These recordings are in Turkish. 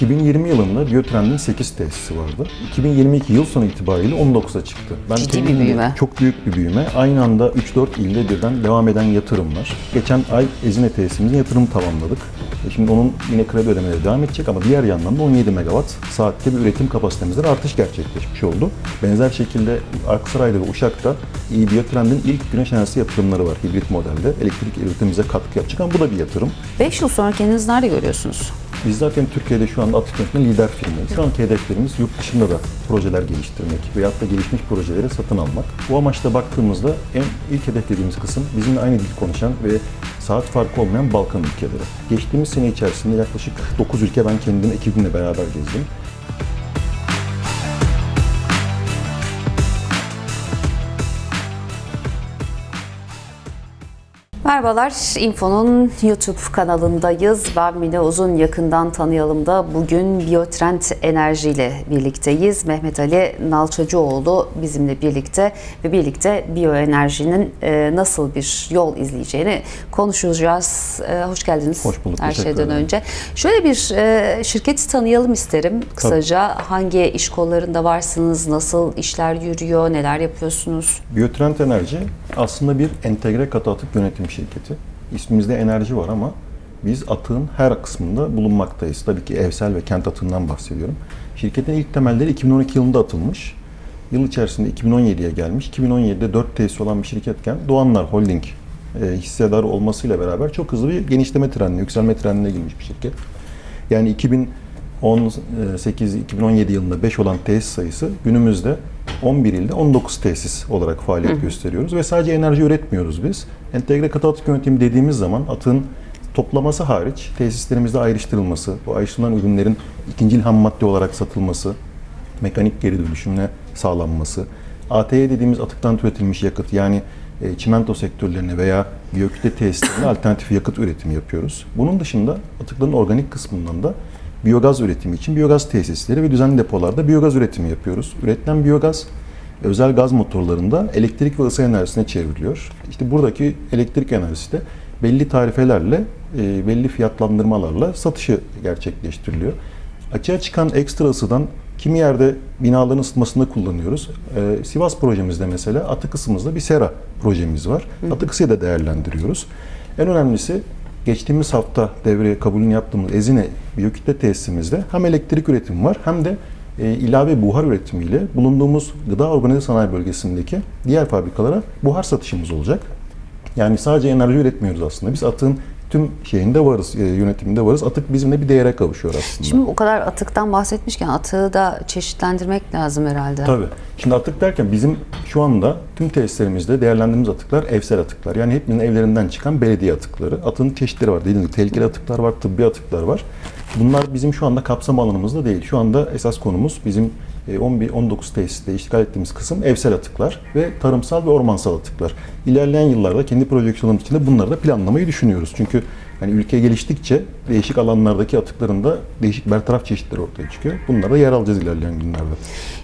2020 yılında Biotrend'in 8 tesisi vardı. 2022 yıl sonu itibariyle 19'a çıktı. Ben Ciddi bir büyüme. Çok büyük bir büyüme. Aynı anda 3-4 ilde birden devam eden yatırım var. Geçen ay Ezine tesisimizin yatırım tamamladık. E Şimdi onun yine kredi ödemeleri devam edecek ama diğer yandan da 17 megawatt saatte bir üretim kapasitemizde artış gerçekleşmiş oldu. Benzer şekilde Aksaray'da ve Uşak'ta iyi Biotrend'in ilk güneş enerjisi yatırımları var hibrit modelde. Elektrik üretimimize katkı yapacak ama bu da bir yatırım. 5 yıl sonra kendinizi nerede görüyorsunuz? Biz zaten Türkiye'de şu anda atık yönetiminde lider firmayız. Şu anki hedeflerimiz yurt dışında da projeler geliştirmek veyahut da gelişmiş projeleri satın almak. Bu amaçla baktığımızda en ilk hedeflediğimiz kısım bizimle aynı dil konuşan ve saat farkı olmayan Balkan ülkeleri. Geçtiğimiz sene içerisinde yaklaşık 9 ülke ben kendim ekibimle beraber gezdim. Merhabalar, Info'nun YouTube kanalındayız. Ben Mine Uzun, yakından tanıyalım da bugün Biotrend Enerji ile birlikteyiz. Mehmet Ali Nalçacıoğlu bizimle birlikte ve birlikte biyoenerjinin e, nasıl bir yol izleyeceğini konuşacağız. E, Hoş geldiniz. Hoş bulduk, Her şeyden ederim. önce. Şöyle bir e, şirketi tanıyalım isterim kısaca. Hangi iş kollarında varsınız, nasıl işler yürüyor, neler yapıyorsunuz? Biotrend Enerji aslında bir entegre katı atık yönetim şirketi. İsmimizde enerji var ama biz atığın her kısmında bulunmaktayız. Tabii ki evsel ve kent atığından bahsediyorum. Şirketin ilk temelleri 2012 yılında atılmış. Yıl içerisinde 2017'ye gelmiş. 2017'de 4 tesis olan bir şirketken Doğanlar Holding e, hissedarı olmasıyla beraber çok hızlı bir genişleme trendine, yükselme trendine girmiş bir şirket. Yani 2018-2017 yılında 5 olan tesis sayısı günümüzde 11 ilde 19 tesis olarak faaliyet gösteriyoruz ve sadece enerji üretmiyoruz biz. Entegre katı atık yönetimi dediğimiz zaman atığın toplaması hariç tesislerimizde ayrıştırılması, bu ayrıştırılan ürünlerin ikinci ham madde olarak satılması, mekanik geri dönüşümle sağlanması, ATY dediğimiz atıktan türetilmiş yakıt yani e, çimento sektörlerine veya biyokütle tesislerine alternatif yakıt üretimi yapıyoruz. Bunun dışında atıkların organik kısmından da biyogaz üretimi için biyogaz tesisleri ve düzenli depolarda biyogaz üretimi yapıyoruz. Üretilen biyogaz özel gaz motorlarında elektrik ve ısı enerjisine çevriliyor. İşte buradaki elektrik enerjisi de belli tarifelerle, e, belli fiyatlandırmalarla satışı gerçekleştiriliyor. Açığa çıkan ekstra ısıdan kimi yerde binaların ısıtmasında kullanıyoruz. Ee, Sivas projemizde mesela atık ısımızda bir sera projemiz var. Atık ısıyı da değerlendiriyoruz. En önemlisi geçtiğimiz hafta devreye kabulünü yaptığımız Ezine biyokütle tesisimizde hem elektrik üretimi var hem de e, ilave buhar üretimiyle bulunduğumuz gıda organize sanayi bölgesindeki diğer fabrikalara buhar satışımız olacak. Yani sadece enerji üretmiyoruz aslında. Biz atığın tüm şeyinde varız, e, yönetiminde varız. Atık bizimle bir değere kavuşuyor aslında. Şimdi o kadar atıktan bahsetmişken atığı da çeşitlendirmek lazım herhalde. Tabii. Şimdi atık derken bizim şu anda tüm tesislerimizde değerlendirdiğimiz atıklar evsel atıklar. Yani hepimizin evlerinden çıkan belediye atıkları. Atığın çeşitleri var. Dediğim gibi tehlikeli atıklar var, tıbbi atıklar var. Bunlar bizim şu anda kapsam alanımızda değil. Şu anda esas konumuz bizim 11-19 tesiste işgal ettiğimiz kısım evsel atıklar ve tarımsal ve ormansal atıklar. İlerleyen yıllarda kendi projeksiyonlarımız içinde bunları da planlamayı düşünüyoruz. Çünkü hani ülke geliştikçe değişik alanlardaki atıkların da değişik bertaraf çeşitleri ortaya çıkıyor. Bunlara da yer alacağız ilerleyen günlerde.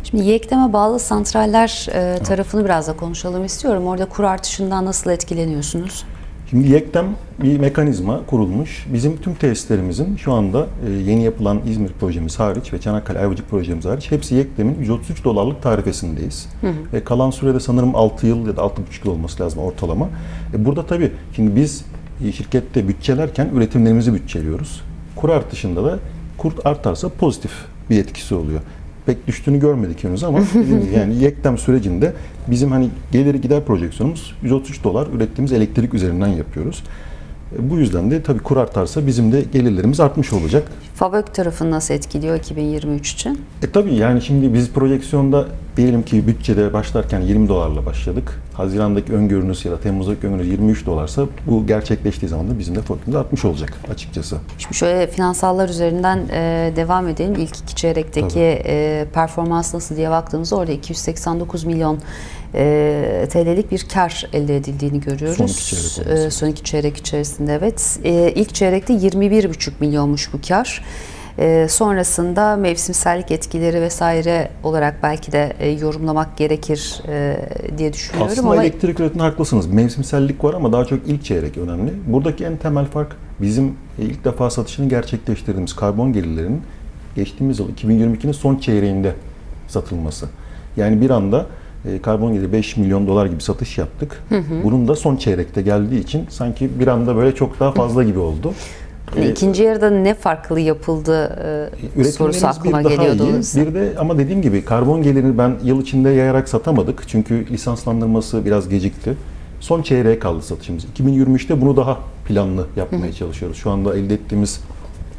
Şimdi YEKDEM'e bağlı santraller e, tarafını biraz da konuşalım istiyorum. Orada kur artışından nasıl etkileniyorsunuz? Şimdi YEKDEM bir mekanizma kurulmuş. Bizim tüm tesislerimizin şu anda e, yeni yapılan İzmir projemiz hariç ve Çanakkale Ayvacık projemiz hariç hepsi YEKDEM'in 133 dolarlık tarifesindeyiz. Ve kalan sürede sanırım 6 yıl ya da 6,5 yıl olması lazım ortalama. E, burada tabii şimdi biz e, şirkette bütçelerken üretimlerimizi bütçeliyoruz. Kur artışında da kur artarsa pozitif bir etkisi oluyor pek düştüğünü görmedik henüz ama yani yektem sürecinde bizim hani geliri gider projeksiyonumuz 133 dolar ürettiğimiz elektrik üzerinden yapıyoruz. E, Bu yüzden de tabii kur artarsa bizim de gelirlerimiz artmış olacak. FAVÖK tarafını nasıl etkiliyor 2023 için? E tabii yani şimdi biz projeksiyonda diyelim ki bütçede başlarken 20 dolarla başladık. Haziran'daki öngörünüz ya da Temmuz'daki öngörünüz 23 dolarsa bu gerçekleştiği zaman da bizim de forkimiz artmış olacak açıkçası. Şimdi şöyle finansallar üzerinden e, devam edelim. İlk iki çeyrekteki e, performans nasıl diye baktığımızda orada 289 milyon e, TL'lik bir kar elde edildiğini görüyoruz. Son iki çeyrek. E, son iki çeyrek içerisinde evet. E, ilk çeyrekte 21,5 milyonmuş bu kar. E, sonrasında mevsimsellik etkileri vesaire olarak belki de e, yorumlamak gerekir e, diye düşünüyorum Aslında ama elektrik üretiminde haklısınız. Mevsimsellik var ama daha çok ilk çeyrek önemli. Buradaki en temel fark bizim e, ilk defa satışını gerçekleştirdiğimiz karbon gelirlerinin geçtiğimiz yıl 2022'nin son çeyreğinde satılması. Yani bir anda e, karbon geliri 5 milyon dolar gibi satış yaptık. Bunun da son çeyrekte geldiği için sanki bir anda böyle çok daha fazla gibi oldu. Hani ikinci yarıda ne farklı yapıldı e, sorusu aklıma bir geliyordu. iyi. Bir de ama dediğim gibi karbon gelirini ben yıl içinde yayarak satamadık. Çünkü lisanslandırması biraz gecikti. Son çeyreğe kaldı satışımız. 2023'te bunu daha planlı yapmaya çalışıyoruz. Şu anda elde ettiğimiz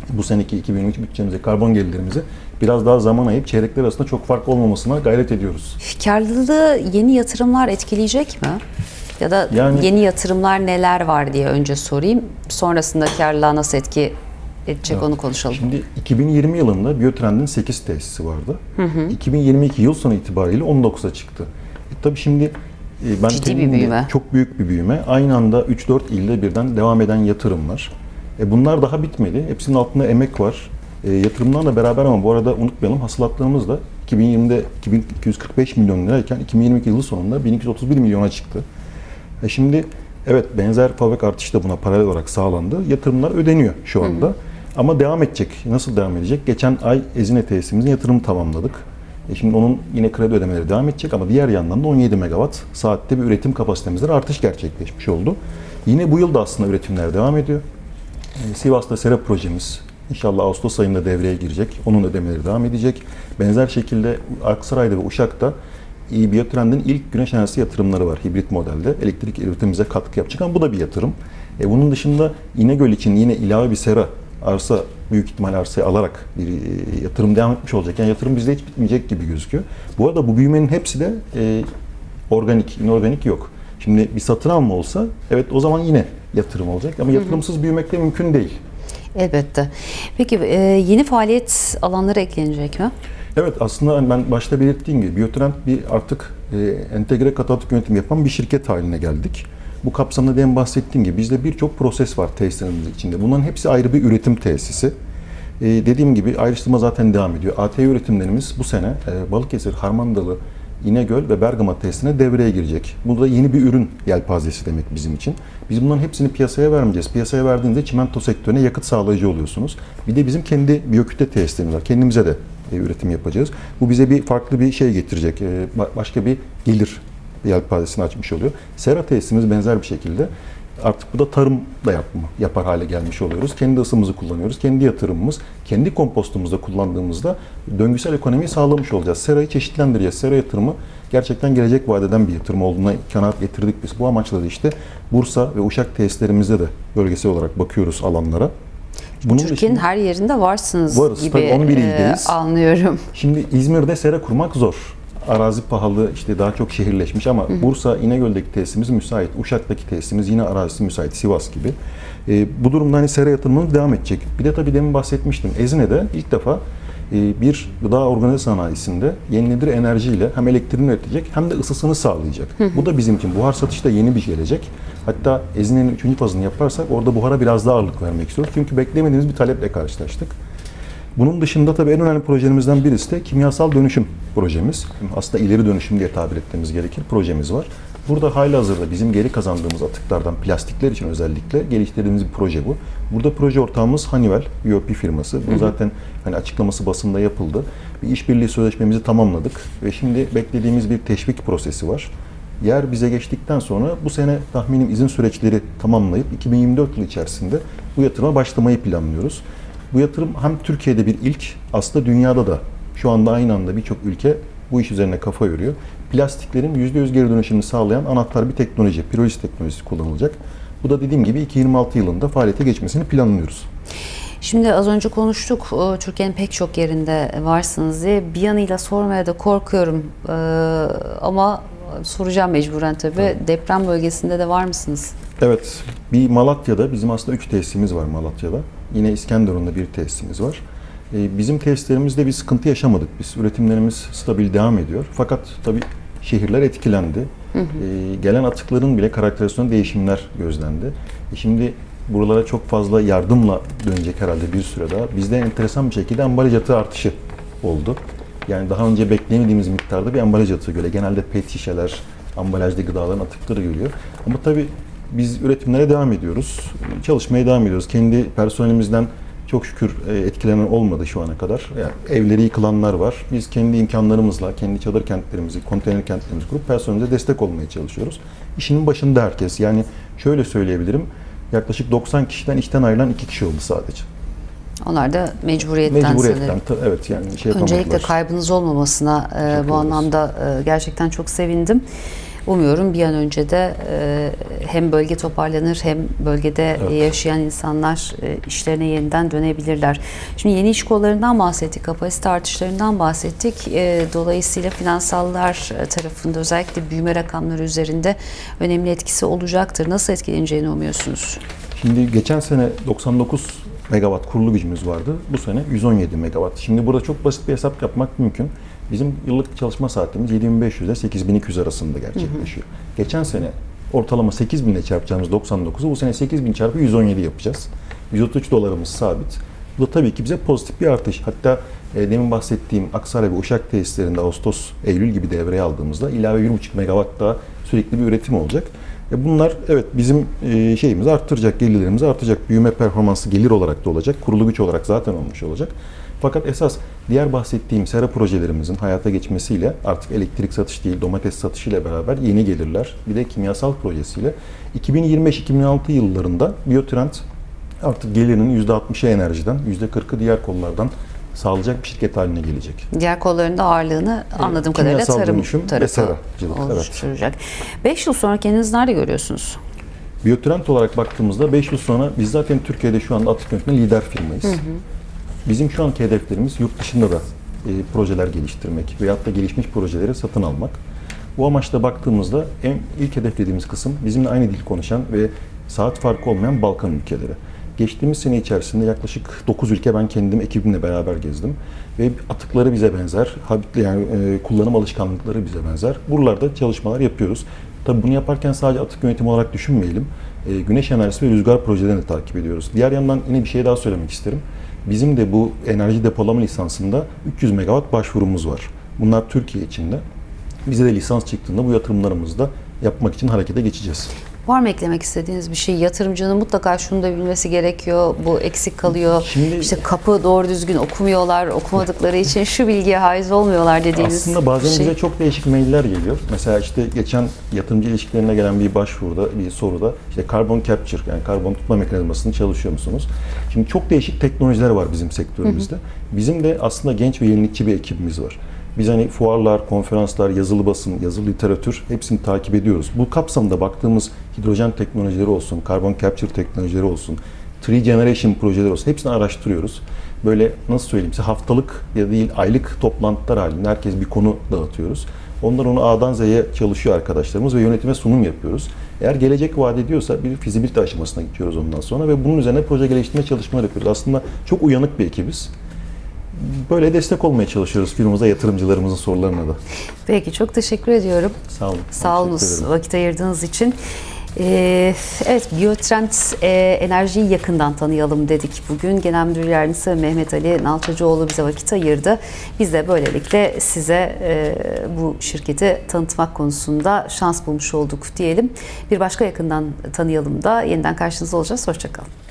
bu seneki 2023 bütçemize, karbon gelirlerimize biraz daha zaman ayıp çeyrekler arasında çok fark olmamasına gayret ediyoruz. Karlılığı yeni yatırımlar etkileyecek mi? Ya da Yani- yeni yatırımlar neler var diye önce sorayım. Sonrasında karlılığa nasıl etki edecek onu konuşalım. Şimdi 2020 yılında Biotrend'in 8 tesisi vardı. 2022 yıl sonu itibariyle 19'a çıktı. E, tabii şimdi e, ben Ciddi bir büyüme. Çok büyük bir büyüme. Aynı anda 3-4 ilde birden devam eden yatırım var. E, bunlar daha bitmedi. Hepsinin altında emek var. E, yatırımlarla beraber ama bu arada unutmayalım hasılatlarımız da 2020'de 2245 milyon lirayken 2022 yılı sonunda 1231 milyona çıktı. E şimdi evet benzer fabrik artışı da buna paralel olarak sağlandı. Yatırımlar ödeniyor şu anda. Ama devam edecek. Nasıl devam edecek? Geçen ay Ezine tesisimizin yatırımı tamamladık. E şimdi onun yine kredi ödemeleri devam edecek ama diğer yandan da 17 megawatt saatte bir üretim kapasitemizde artış gerçekleşmiş oldu. Yine bu yıl da aslında üretimler devam ediyor. E, Sivas'ta Serap projemiz inşallah Ağustos ayında devreye girecek. Onun ödemeleri devam edecek. Benzer şekilde Aksaray'da ve Uşak'ta Biotrend'in ilk güneş enerjisi yatırımları var hibrit modelde. Elektrik üretimimize katkı yapacak ama bu da bir yatırım. E, bunun dışında İnegöl için yine ilave bir sera arsa büyük ihtimal arsayı alarak bir e, yatırım devam etmiş olacak. Yani yatırım bizde hiç bitmeyecek gibi gözüküyor. Bu arada bu büyümenin hepsi de e, organik, inorganik yok. Şimdi bir satın alma olsa evet o zaman yine yatırım olacak ama yatırımsız büyümek de mümkün değil. Elbette. Peki e, yeni faaliyet alanları eklenecek mi? Evet aslında hani ben başta belirttiğim gibi Biotrend bir artık e, entegre katalitik yönetim yapan bir şirket haline geldik. Bu kapsamda demin bahsettiğim gibi bizde birçok proses var tesislerimiz içinde. Bunların hepsi ayrı bir üretim tesisi. E, dediğim gibi ayrıştırma zaten devam ediyor. AT üretimlerimiz bu sene e, Balıkesir, Harmandalı, İnegöl ve Bergama tesisine devreye girecek. Bu da yeni bir ürün yelpazesi demek bizim için. Biz bunların hepsini piyasaya vermeyeceğiz. Piyasaya verdiğinizde çimento sektörüne yakıt sağlayıcı oluyorsunuz. Bir de bizim kendi biyokütle tesislerimiz var. Kendimize de üretim yapacağız. Bu bize bir farklı bir şey getirecek. E, ba- başka bir gelir yelpazesini açmış oluyor. Sera tesisimiz benzer bir şekilde artık bu da tarım da yapma, yapar hale gelmiş oluyoruz. Kendi ısımızı kullanıyoruz. Kendi yatırımımız, kendi kompostumuzda kullandığımızda döngüsel ekonomiyi sağlamış olacağız. Serayı çeşitlendireceğiz. Sera yatırımı gerçekten gelecek vadeden bir yatırım olduğuna kanaat getirdik biz. Bu amaçla da işte Bursa ve Uşak tesislerimizde de bölgesel olarak bakıyoruz alanlara. Bunun Türkiye'nin her yerinde varsınız Varız. gibi Tabii 11 e, ildeyiz. anlıyorum. Şimdi İzmir'de sera kurmak zor. Arazi pahalı, işte daha çok şehirleşmiş ama Bursa, İnegöl'deki tesisimiz müsait. Uşak'taki tesisimiz yine arazisi müsait, Sivas gibi. Ee, bu durumda hani sera yatırımımız devam edecek. Bir de tabii demin bahsetmiştim. Ezine'de ilk defa e, bir gıda organize sanayisinde yenilenebilir enerjiyle hem elektriğini üretecek hem de ısısını sağlayacak. Bu da bizim için buhar satışı da yeni bir gelecek. Hatta Ezine'nin üçüncü fazını yaparsak orada buhara biraz daha ağırlık vermek istiyoruz. Çünkü beklemediğimiz bir taleple karşılaştık. Bunun dışında tabii en önemli projelerimizden birisi de kimyasal dönüşüm projemiz. Aslında ileri dönüşüm diye tabir etmemiz gerekir projemiz var. Burada halihazırda bizim geri kazandığımız atıklardan plastikler için özellikle geliştirdiğimiz bir proje bu. Burada proje ortağımız Honeywell, UOP firması. Bu zaten hani açıklaması basında yapıldı. Bir işbirliği sözleşmemizi tamamladık ve şimdi beklediğimiz bir teşvik prosesi var. Yer bize geçtikten sonra bu sene tahminim izin süreçleri tamamlayıp 2024 yılı içerisinde bu yatırıma başlamayı planlıyoruz. Bu yatırım hem Türkiye'de bir ilk, aslında dünyada da şu anda aynı anda birçok ülke bu iş üzerine kafa yoruyor. Plastiklerin %100 geri dönüşümünü sağlayan anahtar bir teknoloji, piroliz teknolojisi kullanılacak. Bu da dediğim gibi 2026 yılında faaliyete geçmesini planlıyoruz. Şimdi az önce konuştuk Türkiye'nin pek çok yerinde varsınız diye bir yanıyla sormaya da korkuyorum E, ama soracağım mecburen tabii. Deprem bölgesinde de var mısınız? Evet, bir Malatya'da bizim aslında 3 tesisimiz var Malatya'da. Yine İskenderun'da bir tesisimiz var. Ee, Bizim tesislerimizde bir sıkıntı yaşamadık biz. Üretimlerimiz stabil devam ediyor. Fakat tabii şehirler etkilendi. Ee, Gelen atıkların bile karakterizasyonunda değişimler gözlendi. E Şimdi buralara çok fazla yardımla dönecek herhalde bir süre daha. Bizde enteresan bir şekilde ambalaj atığı artışı oldu. Yani daha önce beklemediğimiz miktarda bir ambalaj atığı geliyor. Genelde pet şişeler, ambalajlı gıdaların atıkları geliyor. Ama tabii biz üretimlere devam ediyoruz. Çalışmaya devam ediyoruz. Kendi personelimizden çok şükür e, etkilenen olmadı şu ana kadar. Yani evleri yıkılanlar var. Biz kendi imkanlarımızla, kendi çadır kentlerimizi, konteyner kentlerimizi kurup personelimize destek olmaya çalışıyoruz. İşinin başında herkes. Yani şöyle söyleyebilirim. Yaklaşık 90 kişiden işten ayrılan 2 kişi oldu sadece. Onlar da mecburiyetten, sanırım. Mecburiyetten. ta- Evet yani şey Öncelikle kaybınız olmasına e, bu anlamda e, gerçekten çok sevindim. Umuyorum bir an önce de e, hem bölge toparlanır hem bölgede Evet. yaşayan insanlar e, işlerine yeniden dönebilirler. Şimdi yeni iş kollarından bahsettik, kapasite artışlarından bahsettik. E, Dolayısıyla finansallar tarafında özellikle büyüme rakamları üzerinde önemli etkisi olacaktır. Nasıl etkileneceğini umuyorsunuz? Şimdi geçen sene 99 megawatt kurulu gücümüz vardı. Bu sene 117 megawatt. Şimdi burada çok basit bir hesap yapmak mümkün. Bizim yıllık çalışma saatimiz 7500 ile 8200 arasında gerçekleşiyor. Geçen sene ortalama 8000 ile çarpacağımız 99'u bu sene 8000 çarpı 117 yapacağız. 133 dolarımız sabit. Bu da tabii ki bize pozitif bir artış. Hatta e, demin bahsettiğim Aksaray ve Uşak tesislerinde Ağustos, Eylül gibi devreye aldığımızda ilave 1,5 megawatt daha sürekli bir üretim olacak. E bunlar evet bizim e, şeyimizi arttıracak, gelirlerimizi artacak. Büyüme performansı gelir olarak da olacak, kurulu güç olarak zaten olmuş olacak. Fakat esas diğer bahsettiğim sera projelerimizin hayata geçmesiyle artık elektrik satış değil domates satışı ile beraber yeni gelirler. Bir de kimyasal projesiyle 2025-2026 yıllarında Biotrend artık gelirinin %60'ı enerjiden, %40'ı diğer kollardan sağlayacak bir şirket haline gelecek. Diğer kollarında ağırlığını anladığım kadarıyla kimyasal tarım tarafı evet. oluşturacak. 5 yıl sonra kendinizi nerede görüyorsunuz? Biotrend olarak baktığımızda 5 yıl sonra biz zaten Türkiye'de şu anda atık yönetiminde lider firmayız. Bizim şu anki hedeflerimiz yurt dışında da e, projeler geliştirmek veyahut da gelişmiş projeleri satın almak. Bu amaçla baktığımızda en ilk hedeflediğimiz kısım bizimle aynı dil konuşan ve saat farkı olmayan Balkan ülkeleri. Geçtiğimiz sene içerisinde yaklaşık 9 ülke ben kendim ekibimle beraber gezdim ve atıkları bize benzer, habitli yani e, kullanım alışkanlıkları bize benzer. Buralarda çalışmalar yapıyoruz. Tabii bunu yaparken sadece atık yönetimi olarak düşünmeyelim. E, güneş enerjisi ve rüzgar projelerini de takip ediyoruz. Diğer yandan yine bir şey daha söylemek isterim. Bizim de bu enerji depolama lisansında 300 megawatt başvurumuz var. Bunlar Türkiye içinde. Bize de lisans çıktığında bu yatırımlarımızı da yapmak için harekete geçeceğiz. Var mı eklemek istediğiniz bir şey? Yatırımcının mutlaka şunu da bilmesi gerekiyor. Bu eksik kalıyor. Şimdi- işte kapı doğru düzgün okumuyorlar. Okumadıkları için şu bilgiye haiz olmuyorlar dediğiniz Aslında bazen şey. bize çok değişik mailler geliyor. Mesela işte geçen yatırımcı ilişkilerine gelen bir başvuruda, bir soruda işte carbon capture yani karbon tutma mekanizmasını çalışıyor musunuz? Şimdi çok değişik teknolojiler var bizim sektörümüzde. Bizim de aslında genç ve yenilikçi bir ekibimiz var. Biz hani fuarlar, konferanslar, yazılı basın, yazılı literatür hepsini takip ediyoruz. Bu kapsamda baktığımız hidrojen teknolojileri olsun, carbon capture teknolojileri olsun, Tree Generation projeleri olsun hepsini araştırıyoruz. Böyle nasıl söyleyeyim size haftalık ya değil aylık toplantılar halinde herkes bir konu dağıtıyoruz. Onlar onu A'dan Z'ye çalışıyor arkadaşlarımız ve yönetime sunum yapıyoruz. Eğer gelecek vaat ediyorsa bir fizibilite aşamasına geçiyoruz ondan sonra ve bunun üzerine proje geliştirme çalışmaları yapıyoruz. Aslında çok uyanık bir ekibiz. Böyle destek olmaya çalışıyoruz firmamıza, yatırımcılarımızın sorularına da. Peki çok teşekkür ediyorum. Sağ olun. Sağ ederim. vakit ayırdığınız için. Ee, evet, Biotrend e, enerjiyi yakından tanıyalım dedik. Bugün Genel Müdür Yardımcısı Mehmet Ali Nalçacıoğlu bize vakit ayırdı. Biz de böylelikle size e, bu şirketi tanıtmak konusunda şans bulmuş olduk diyelim. Bir başka yakından tanıyalım da yeniden karşınızda olacağız. Hoşçakalın.